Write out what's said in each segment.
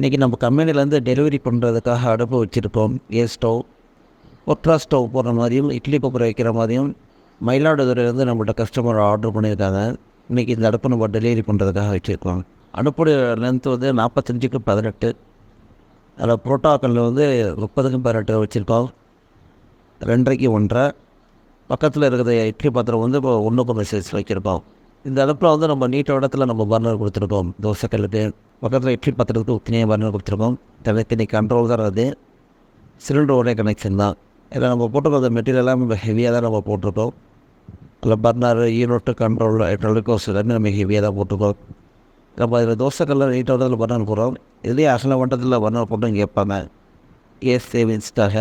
இன்றைக்கி நம்ம கம்பெனிலேருந்து டெலிவரி பண்ணுறதுக்காக அடுப்பு வச்சுருக்கோம் ஏ ஸ்டவ் ஒட்ரா ஸ்டவ் போடுற மாதிரியும் இட்லி குக்கர் வைக்கிற மாதிரியும் மயிலாடுதுறையிலேருந்து நம்மள்ட்ட கஸ்டமர் ஆர்டர் பண்ணியிருக்காங்க. இன்றைக்கி இந்த அடுப்பு நம்ம டெலிவரி பண்ணுறதுக்காக வச்சுருக்கோம். அடுப்புடைய லென்த் வந்து நாற்பத்தஞ்சுக்கு பதினெட்டு. அதில் புரோட்டாக்கல்ல வந்து முப்பதுக்கும் பதினெட்டு வச்சுருக்கோம். ரெண்டரைக்கு ஒன்றரை. பக்கத்தில் இருக்கிற இட்லி பாத்திரம் வந்து இப்போ ஒன்றுக்கு ஒன்று சைஸ் இந்த அடுப்பில் வந்து நம்ம நீட்ட இடத்துல நம்ம பர்னர் கொடுத்துருக்கோம். தோசைக்கல்லுக்கு. பக்கத்தில் இட்லி பாத்திரத்துக்கு தனியாக பர்னர் கொடுத்துருக்கோம். தனித்தனி கண்ட்ரோல் தான் அது சிலிண்டர் ஒரே கனெக்ஷன் தான். இதில் நம்ம போட்டிருக்கிற மெட்டீரியல்லாம் நம்ம ஹெவியாக தான் நம்ம போட்டிருக்கோம். அதில் பர்னர் ஈரோட்டு கண்ட்ரோல் ஹைட்ராலிக்கோஸ் எல்லாமே நம்ம ஹெவியாக தான் போட்டிருக்கோம். நம்ம இதில் தோசைக்கல்ல நீட்டாக இடத்துல பர்னர் போடுறோம் இதுலேயே அசல வட்டத்தில் பர்னர் போட்டு கேட்பாங்க. கேஸ் சேவிங்ஸ்க்காக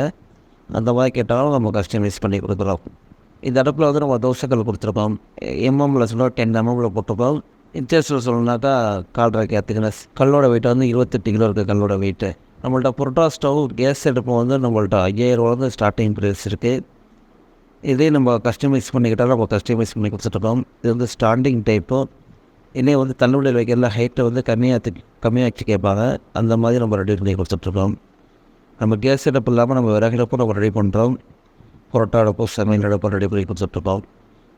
அந்த மாதிரி கேட்டாலும் நம்ம கஸ்டமைஸ் பண்ணி கொடுக்குறோம். இந்த அடுப்பில் வந்து நம்ம தோசைக்கல் கொடுத்துருக்கோம். எம்எம்மில் சொன்னால் டென் எம்எம்மில் போட்டிருக்கோம். இன்ச்சஸில் சொல்லணுன்னாக்கா கால்ரை கேத்துக்கினஸ் கல்லோட வெயிட் வந்து இருபத்தெட்டு கிலோ இருக்குது கல்லோட வெயிட்டு நம்மள்ட்ட புரோட்டா ஸ்டவ் கேஸ் அடுப்பு வந்து நம்மள்ட்ட ஐயாயிரம் வந்து ஸ்டார்டிங் ப்ரைஸ் இருக்குது இதே நம்ம கஸ்டமைஸ் பண்ணிக்கிட்டாலும் நம்ம கஸ்டமைஸ் பண்ணி கொடுத்துட்ருக்கோம். இது வந்து ஸ்டாண்டிங் டைப்பு இன்னே வந்து தன்னுடைய வைக்கிறதுல ஹைட்டை வந்து கம்மியாக கம்மியாக வச்சு கேட்பாங்க. அந்த மாதிரி நம்ம ரெடி பண்ணி கொடுத்துட்ருக்கோம். நம்ம கேஸ் அடுப்பு இல்லாமல் நம்ம விறகு அடுப்பும் நம்ம ரெடி பண்ணுறோம் புரோட்டா அடுப்பும் சமையல் அடுப்பும் ரெடி பண்ணி கொடுத்துட்ருக்கோம்.